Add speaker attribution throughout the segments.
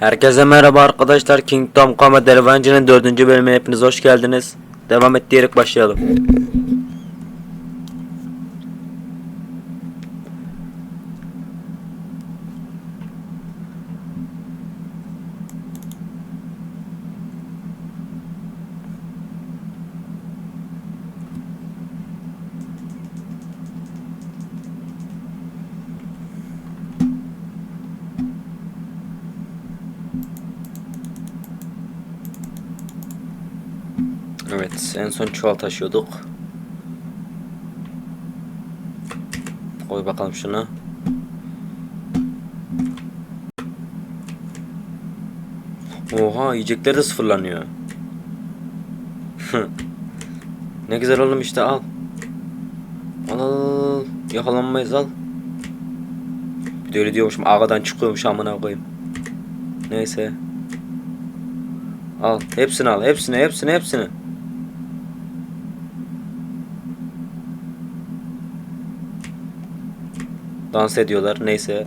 Speaker 1: Herkese merhaba arkadaşlar. Kingdom Come Deliverance'nin 4. bölümüne hepiniz hoş geldiniz. Devam et diyerek başlayalım. Evet en son çuval taşıyorduk. Koy bakalım şunu. Oha yiyecekler de sıfırlanıyor. ne güzel oğlum işte al. Al al al. Yakalanmayız al. Bir de öyle diyormuşum ağadan çıkıyormuş amına koyayım. Neyse. Al hepsini al hepsini hepsini hepsini. Dans ediyorlar neyse.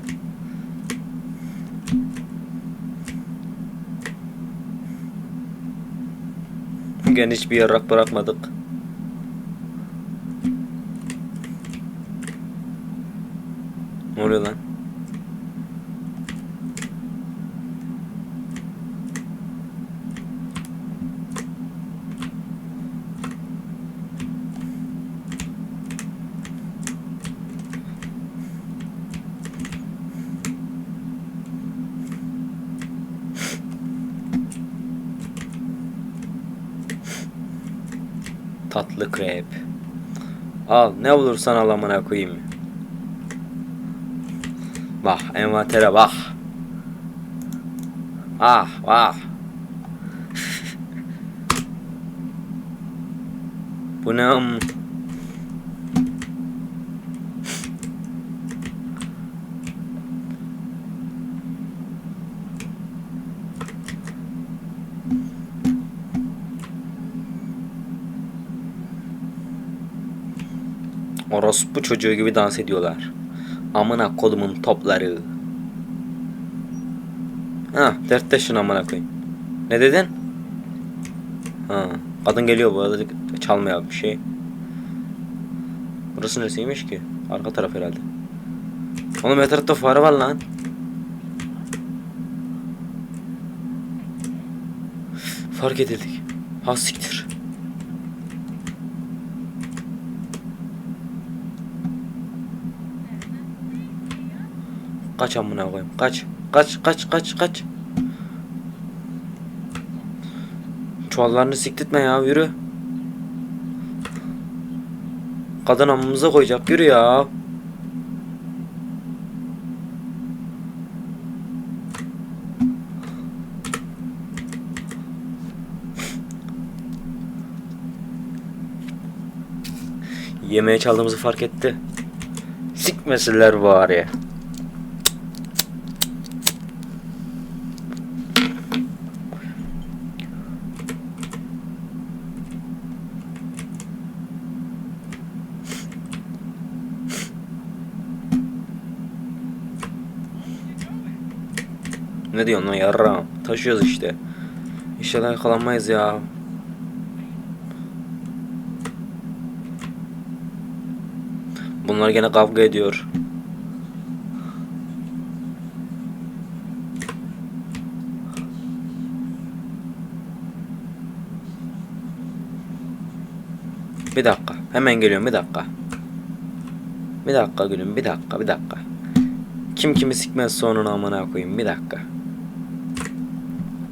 Speaker 1: Gene hiçbir yarak bırakmadık. Ne oluyor lan? Tatlı krep. Al ne bulursan al amına koyayım. Bak envantere bak. Ah vah. Bu ne am? Orospu çocuğu gibi dans ediyorlar. Amına kolumun topları. Ha, dertleşin amına koyayım. Ne dedin? Ha, kadın geliyor bu arada çalmaya bir şey. Burası neresiymiş ki? Arka taraf herhalde. Oğlum her tarafta fare var lan. Fark edildik. Ha siktir. Kaç amına koyayım. Kaç. Kaç kaç kaç kaç. Çuvallarını siktirtme ya yürü. Kadın amımıza koyacak yürü ya. Yemeğe çaldığımızı fark etti. Sikmesinler bari. Ne diyorsun lan yarram? Taşıyoruz işte. İnşallah yakalanmayız ya. Bunlar gene kavga ediyor. Bir dakika. Hemen geliyorum bir dakika. Bir dakika gülüm bir dakika bir dakika. Kim kimi sikmez sonuna amına koyayım bir dakika.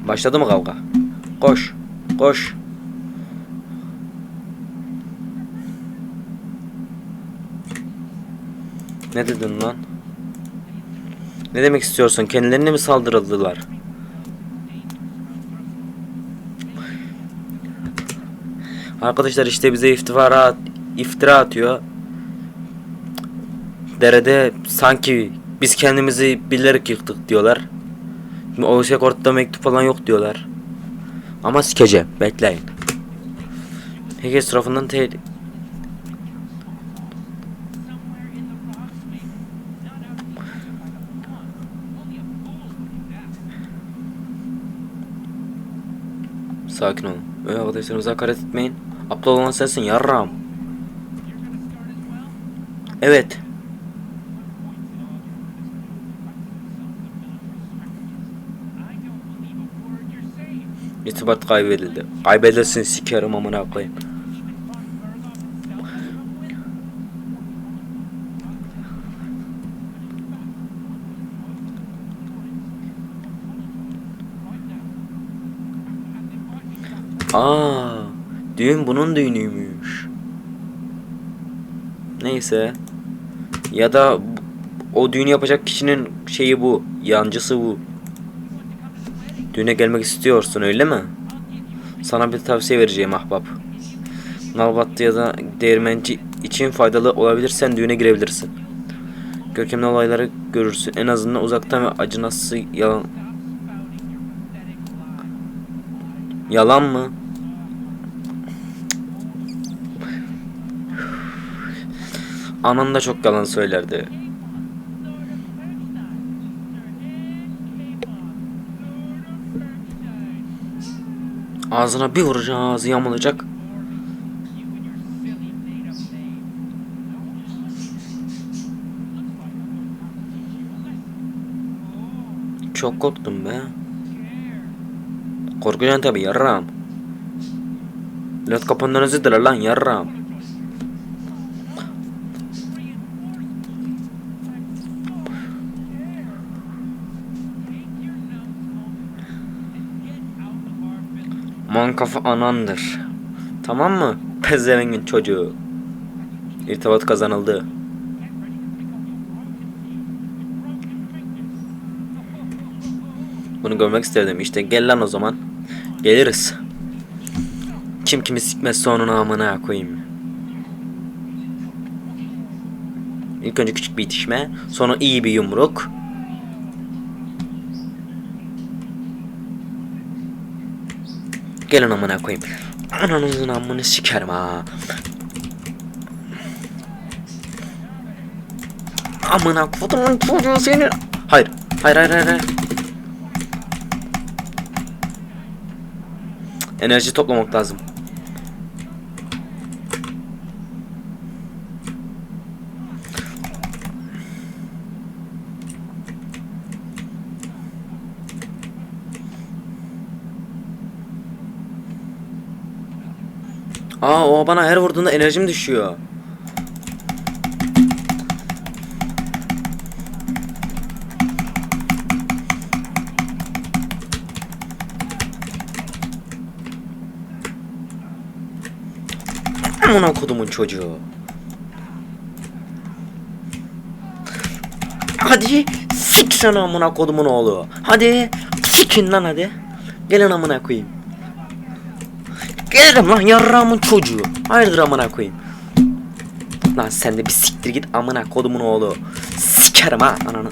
Speaker 1: Başladı mı kavga? Koş. Koş. Ne dedin lan? Ne demek istiyorsun? Kendilerine mi saldırıldılar? Arkadaşlar işte bize iftira iftira atıyor. Derede sanki biz kendimizi bilerek yıktık diyorlar. O rekortta mektup falan yok diyorlar. Ama sikeceğim. Bekleyin. Herkes tarafından te... Sakin olun. Öyle arkadaşlarımıza hakaret etmeyin. Aptal olan sensin yarram. Evet. İrtibat kaybedildi. Kaybedersin sikerim amına koyayım. Aa, düğün bunun düğünüymüş. Neyse. Ya da o düğünü yapacak kişinin şeyi bu, yancısı bu. Düğüne gelmek istiyorsun öyle mi? Sana bir tavsiye vereceğim ahbap. Nalbattı ya da değirmenci için faydalı olabilirsen düğüne girebilirsin. Görkemli olayları görürsün. En azından uzaktan ve acınası yalan... Yalan mı? Anan da çok yalan söylerdi. Ağzına bir vuracağım ağzı yamalayacak. Çok korktum be. Korkacaksın tabi yarram. Özür diler lan yarram. Kafa anandır. Tamam mı? Pezevengin çocuğu. İrtibat kazanıldı. Bunu görmek isterdim. İşte gel lan o zaman. Geliriz. Kim kimi sikmezse onun amına koyayım. İlk önce küçük bir itişme, sonra iyi bir yumruk. Gelin amına koyayım. Ananızın amını sikerim ha. Amına kodumun çocuğu seni. Hayır. Hayır hayır hayır. hayır. Enerji toplamak lazım. Aa o bana her vurduğunda enerjim düşüyor. Amına kodumun çocuğu. Hadi sik sana amına kodumun oğlu. Hadi sikin lan hadi. Gelin amına koyayım. Gelirim lan yarrağımın çocuğu. Hayırdır amına koyayım. Lan sen de bir siktir git amına kodumun oğlu. Sikerim ha ananı.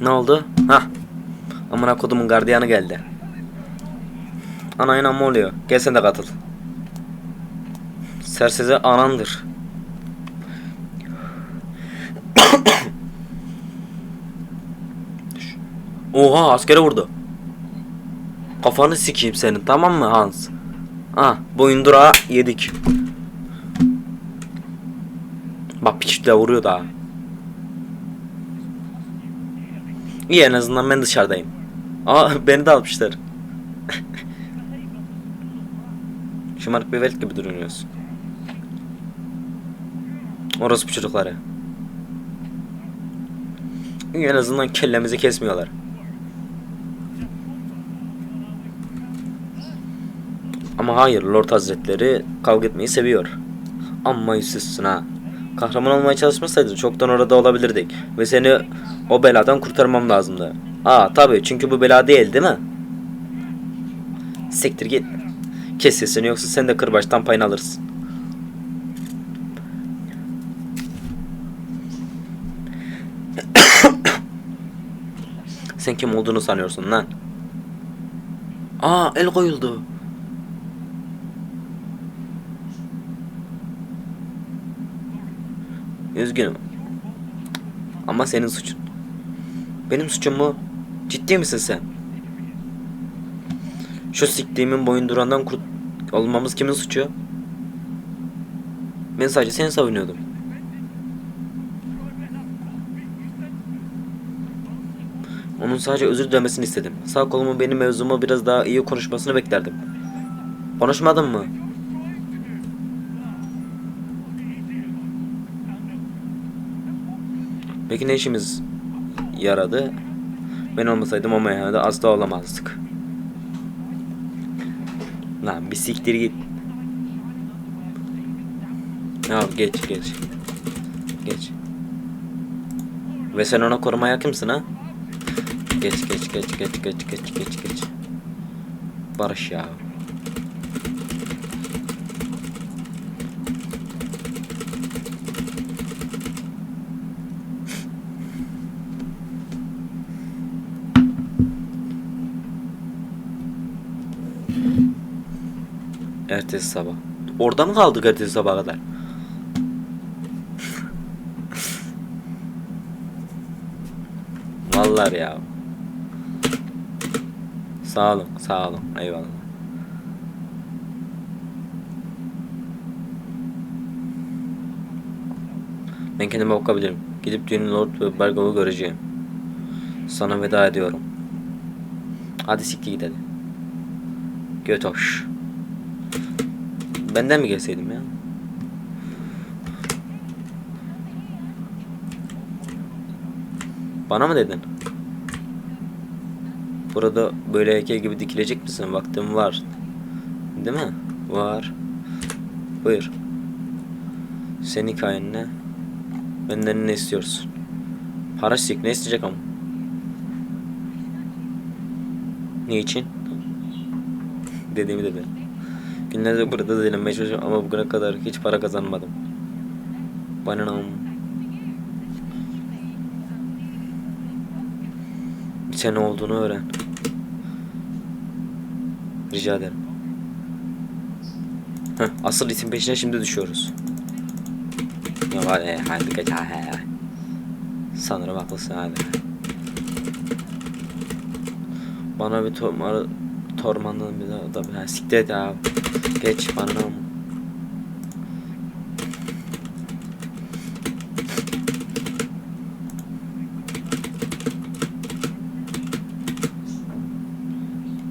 Speaker 1: Ne oldu? Ha. Amına kodumun gardiyanı geldi. Ana inan oluyor? Gel sen de katıl. Serseze anandır. Oha askere vurdu. Kafanı sikeyim senin tamam mı Hans? Ha boyundura yedik. Bak piçle vuruyor daha. İyi en azından ben dışarıdayım. Aa beni de almışlar. Şımarık bir velet gibi duruyorsun. Orası bu çocukları. En azından kellemizi kesmiyorlar. Ama hayır Lord Hazretleri kavga etmeyi seviyor. Amma yüzsüzsün ha. Kahraman olmaya çalışmasaydın çoktan orada olabilirdik. Ve seni o beladan kurtarmam lazımdı. Aa tabii çünkü bu bela değil değil mi? Siktir git. Kes sesini yoksa sen de kırbaçtan payını alırsın. sen kim olduğunu sanıyorsun lan? Aa el koyuldu. Üzgünüm. Ama senin suçun. Benim suçum mu? Ciddi misin sen? Şu siktiğimin boyundurandan kurt olmamız kimin suçu? Ben sadece seni savunuyordum. Onun sadece özür dilemesini istedim. Sağ kolumun benim mevzuma biraz daha iyi konuşmasını beklerdim. Konuşmadın mı? Peki ne işimiz yaradı? Ben olmasaydım o meyhanede asla olamazdık. Lan bir siktir git. Ya geç geç. Geç. Ve sen ona korumaya kimsin ha? Geç geç geç geç geç geç geç geç. Barış ya. Ertesi sabah. Orada mı kaldık ertesi sabaha kadar? Vallahi ya. Sağ olun, sağ olun. Eyvallah. Ben kendime bakabilirim. Gidip düğünün Lord ve Bergov'u göreceğim. Sana veda ediyorum. Hadi siktir git hadi. Götoş. Benden mi gelseydim ya? Bana mı dedin? Burada böyle heykel gibi dikilecek misin? Vaktim var. Değil mi? Var. Buyur. Senin hikayen ne? Benden ne istiyorsun? Para sik ne isteyecek ama? Niçin? Dediğimi dedi. Günlerdir burada dilenmeye çalışıyorum ama bugüne kadar hiç para kazanmadım. Bana ne? Bize ne olduğunu öğren. Rica ederim. Heh, asıl isim peşine şimdi düşüyoruz. Ya hadi hadi geç hadi. Sanırım haklısın hadi. Bana bir torma tormandan bir daha da ha, siktir et ya. Geç bana.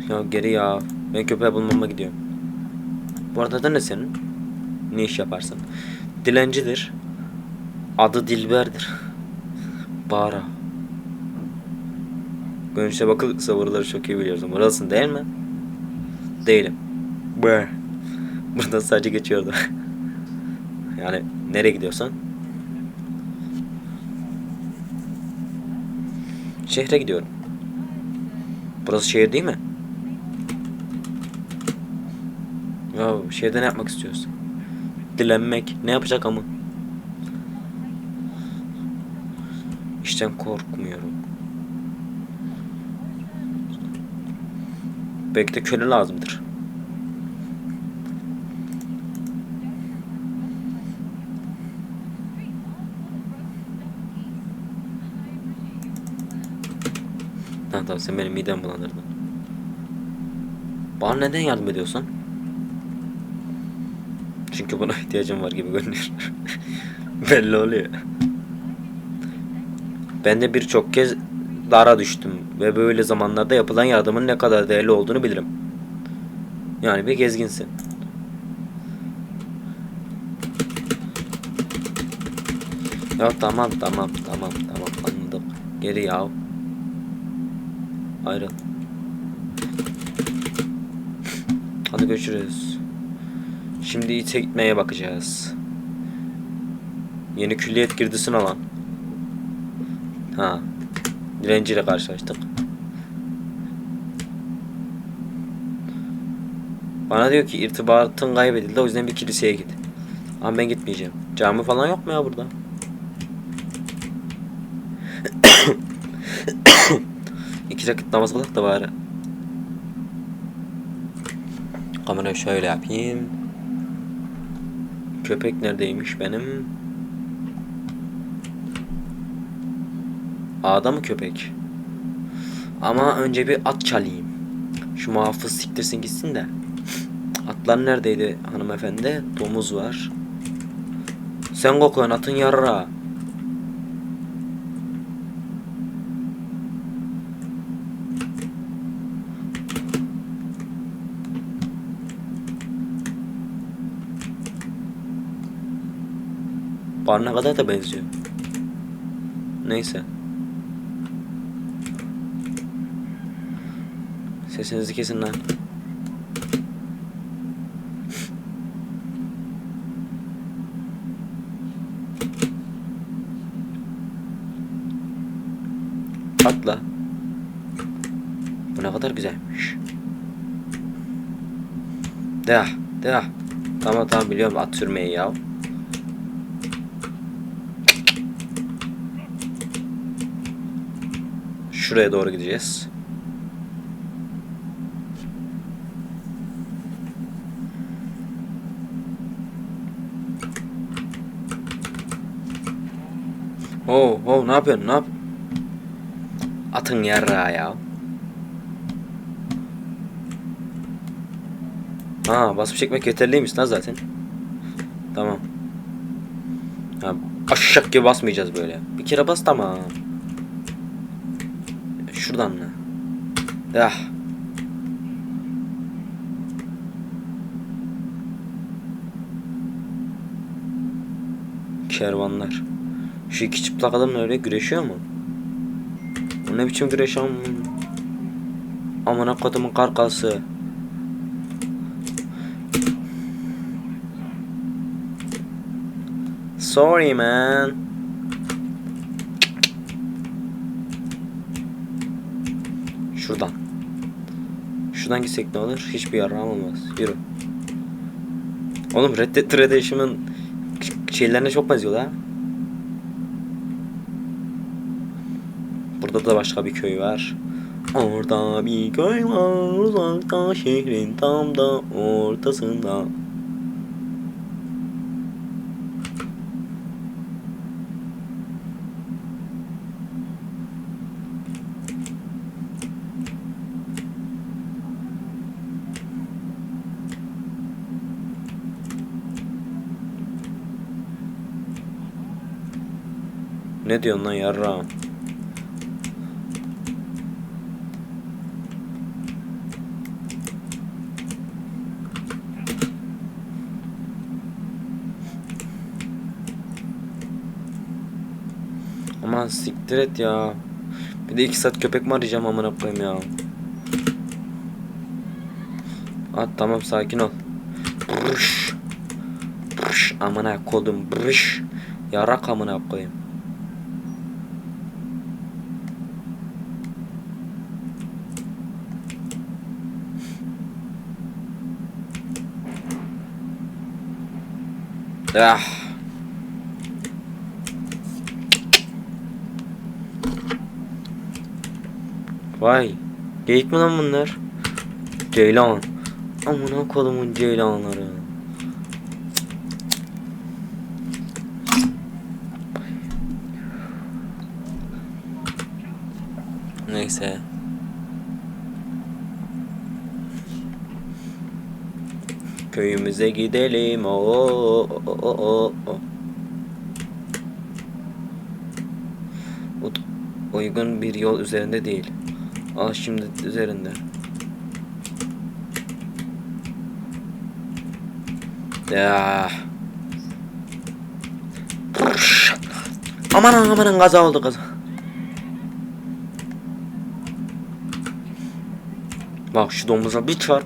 Speaker 1: Ya geri ya. Ben köpeği bulmama gidiyorum. Bu arada da ne senin? Ne iş yaparsın? Dilencidir. Adı Dilber'dir. Bara. Görünüşe bakılırsa buraları çok iyi biliyorsun. Buralısın değil mi? Değilim. Bre. Buradan sadece geçiyordu. yani nereye gidiyorsan? Şehre gidiyorum. Burası şehir değil mi? Ya şehirde ne yapmak istiyorsun? Dilenmek. Ne yapacak ama? İşten korkmuyorum. Belki de köle lazımdır. Ha tamam sen benim midemi bulandırdın. Bana neden yardım ediyorsun? Çünkü buna ihtiyacım var gibi görünüyor. Belli oluyor. Ben de birçok kez dara düştüm ve böyle zamanlarda yapılan yardımın ne kadar değerli olduğunu bilirim. Yani bir gezginsin. Ya tamam tamam tamam tamam anladım. Geri yav. Ayrıl. Hadi görüşürüz. Şimdi ite gitmeye bakacağız. Yeni külliyet girdisini alan. Ha. Dilenciyle karşılaştık. Bana diyor ki irtibatın kaybedildi o yüzden bir kiliseye git. Ama ben gitmeyeceğim. Cami falan yok mu ya burada? İki vakit namaz kılak da bari. Kamerayı şöyle yapayım. Köpek neredeymiş benim? Ağda mı köpek? Ama önce bir at çalayım. Şu muhafız siktirsin gitsin de. Atlar neredeydi hanımefendi? Domuz var. Sen kokuyorsun atın yarra. Bana kadar da benziyor. Neyse. Sesinizi kesin lan. Atla. Bu ne kadar güzelmiş. Deah, deah. Tamam tamam biliyorum at sürmeyi ya. Şuraya doğru gideceğiz. Oh, oh ne yapıyorsun? Ne yap? Atın yarra ya. Ha, basıp çekmek yeterliymiş lan zaten. Tamam. Ha, aşak gibi basmayacağız böyle. Bir kere bas tamam. Şuradan mı? Ah. Kervanlar. Şu iki çıplak adamla öyle güreşiyor mu? O ne biçim güreş am? Amına kodumun karkası. Sorry man. Şuradan. Şuradan gitsek ne olur? Hiçbir yaram olmaz. Yürü. Oğlum Red Dead Redemption'ın şeylerine çok benziyor la. Burada da başka bir köy var. Orada bir köy var uzakta şehrin tam da ortasında. Ne diyorsun lan yarrağım? Aman siktir et ya. Bir de iki saat köpek mi arayacağım amına koyayım ya. At tamam sakin ol. Brış. Brış amına kodum brış. Yarak amına koyayım. Ah. Vay. Geyik mi lan bunlar? Ceylan. Amına kolumun ceylanları. Köyümüze gidelim. Oo, o, o, o, o. Ut- Uygun bir yol üzerinde değil. Aa şimdi üzerinde. Ya. Puş. Aman aman kaza oldu kaza. Bak şu domuza bir çarp.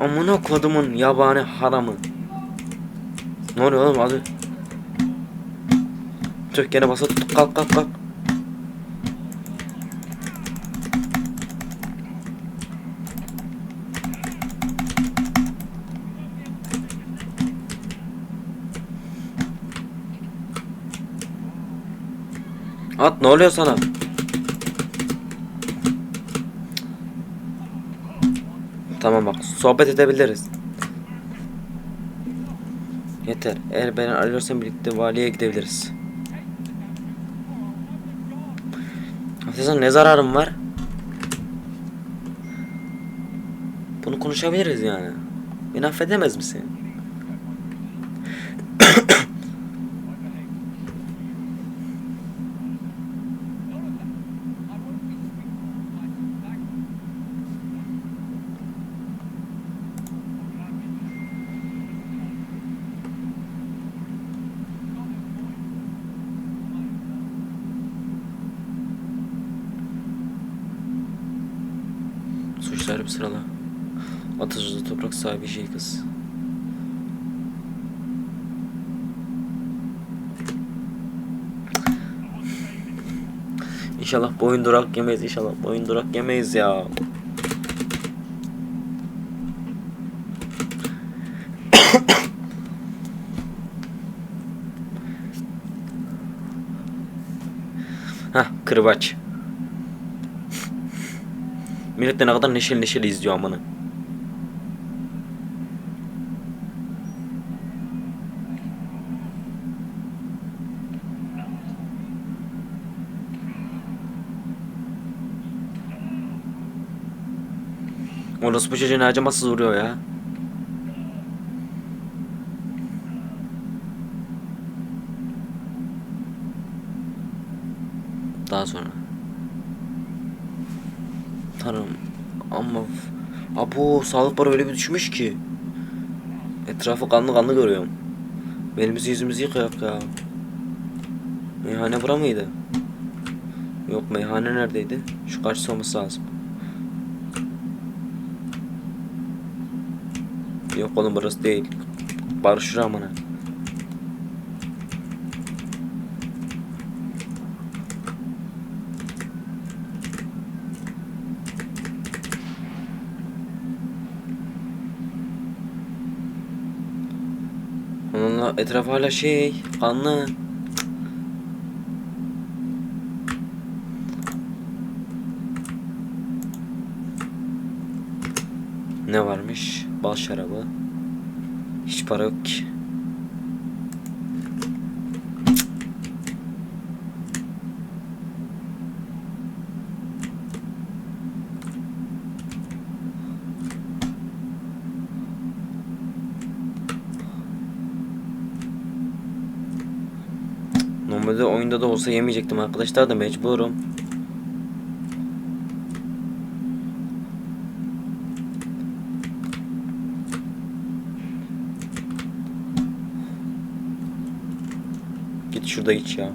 Speaker 1: Amına kodumun yabani haramı. Ne oluyor oğlum hadi. Tüh gene basa tuttuk kalk kalk kalk. At ne oluyor sana? Tamam bak sohbet edebiliriz. Yeter. Eğer beni arıyorsan birlikte valiye gidebiliriz. Hafize ne zararım var? Bunu konuşabiliriz yani. Beni affedemez misin? sahibi şey kız. İnşallah boyun durak yemeyiz inşallah boyun durak yemeyiz ya. Hah kırbaç. Millet ne kadar neşeli neşeli izliyor amına. Orası bu çocuğu ne acımasız vuruyor ya. Daha sonra. Tanrım. Ama Abo sağlık bana öyle bir düşmüş ki. Etrafı kanlı kanlı görüyorum. Elimizi yüzümüzü yıkayak ya. Meyhane bura mıydı? Yok meyhane neredeydi? Şu karşısı olması lazım. Yok oğlum burası değil. Şura amına. Onunla etraf hala şey kanlı. Ne varmış? Bal şarabı. Hiç para yok ki. Normalde oyunda da olsa yemeyecektim arkadaşlar da mecburum. Git şurada iç ya.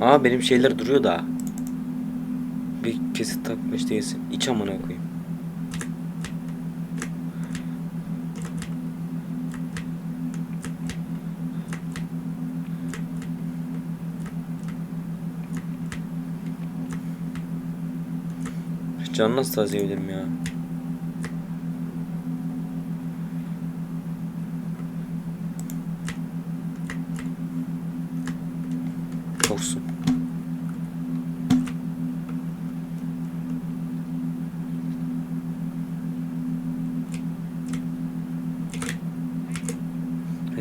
Speaker 1: Aa benim şeyler duruyor da. Bir kesit takmış değilsin. İç amına koyayım. Canı nasıl tazeleyebilirim ya?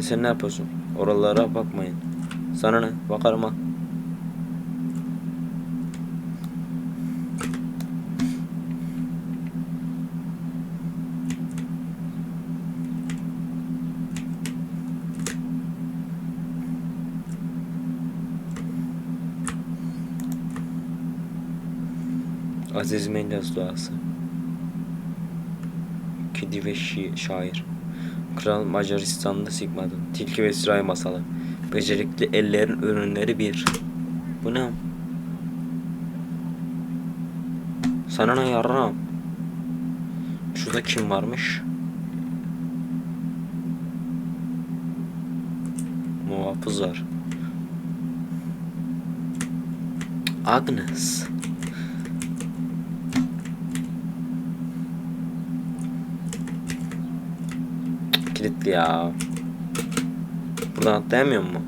Speaker 1: Sen ne yapıyorsun? Oralara bakmayın. Sana ne? Bakarım ha. Aziz Menderes duası. Kedi ve şi- şair. Kral Macaristan'da Sigma'dan. Tilki ve Siray masalı. Becerikli ellerin ürünleri bir. Bu ne? Sana ne yarram? Şurada kim varmış? Muhafız var. Agnes. Kilitli ya. Buradan atlayamıyor mu?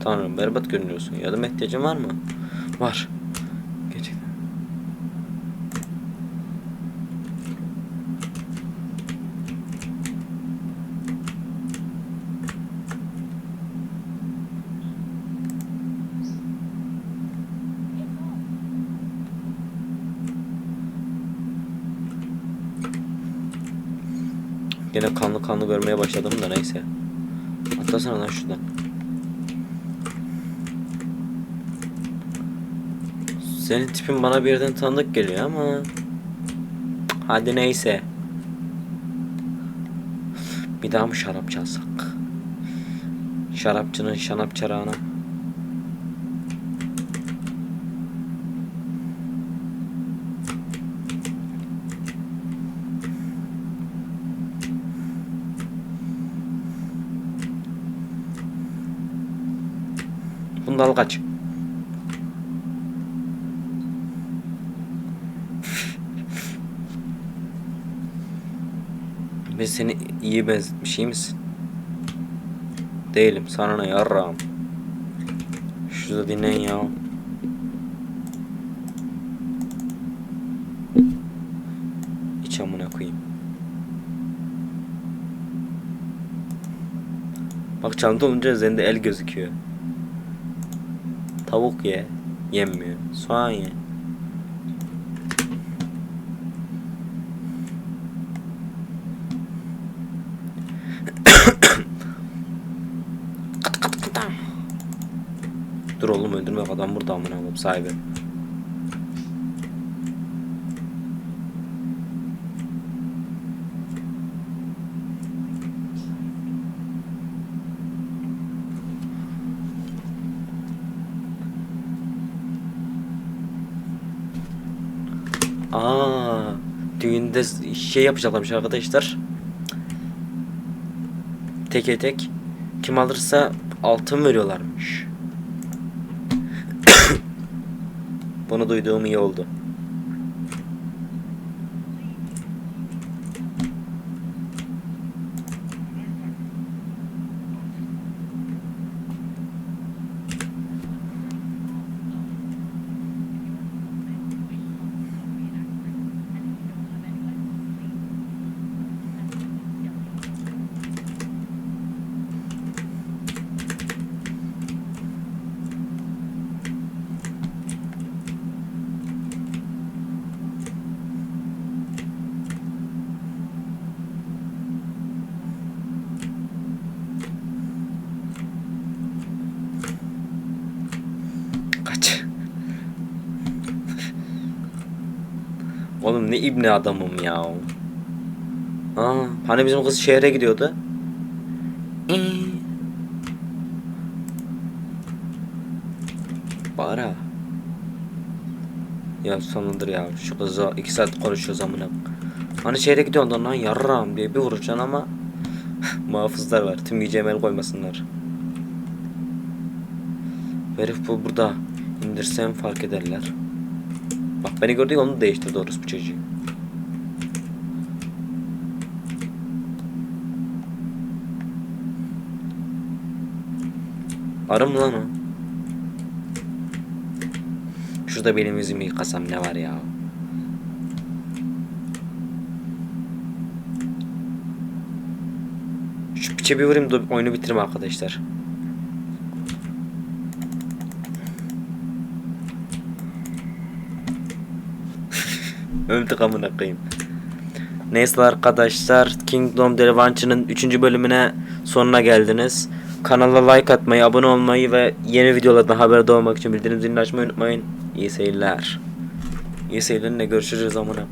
Speaker 1: Tanrım berbat görünüyorsun. Yardım ihtiyacın var mı? Var. Yine kanlı kanlı görmeye başladım da neyse. Atlasana lan şuradan. Senin tipin bana bir yerden tanıdık geliyor ama. Hadi neyse. Bir daha mı şarap çalsak? Şarapçının şanap çarağına. Bunu da al kaç. Ben seni iyi benzetmiş iyi misin? Değilim sana ne yarrağım. Şurada dinleyin ya. İç amına koyayım. Bak çanta olunca üzerinde el gözüküyor. Tavuk ye. Yenmiyor. Soğan ye. Dur oğlum öldürme adam burada amına koyayım sahibi. Aa, düğünde şey yapacaklarmış arkadaşlar. Teke tek kim alırsa altın veriyorlarmış. Bunu duyduğum iyi oldu. Kaç. Ne ibne adamım ya. Aa, hani bizim kız şehre gidiyordu. Bara. Ya sonundur ya. Şu kızla iki saat konuşuyoruz amına. Hani şehre gidiyorsun lan yarram diye bir vuracaksın ama muhafızlar var. Tüm el koymasınlar. Herif bu burada. İndirsem fark ederler. Bak beni gördü onu değiştirdi orospu çocuğu. Arı mı lan o? Şurada benim yüzümü yıkasam ne var ya? Şu piçe bir vurayım da oyunu bitireyim arkadaşlar. Öldük amına koyayım. Neyse arkadaşlar Kingdom Delivance'ın 3. bölümüne sonuna geldiniz. Kanala like atmayı, abone olmayı ve yeni videolardan haberdar olmak için bildirim zilini açmayı unutmayın. İyi seyirler. İyi seyirlerle görüşürüz amına.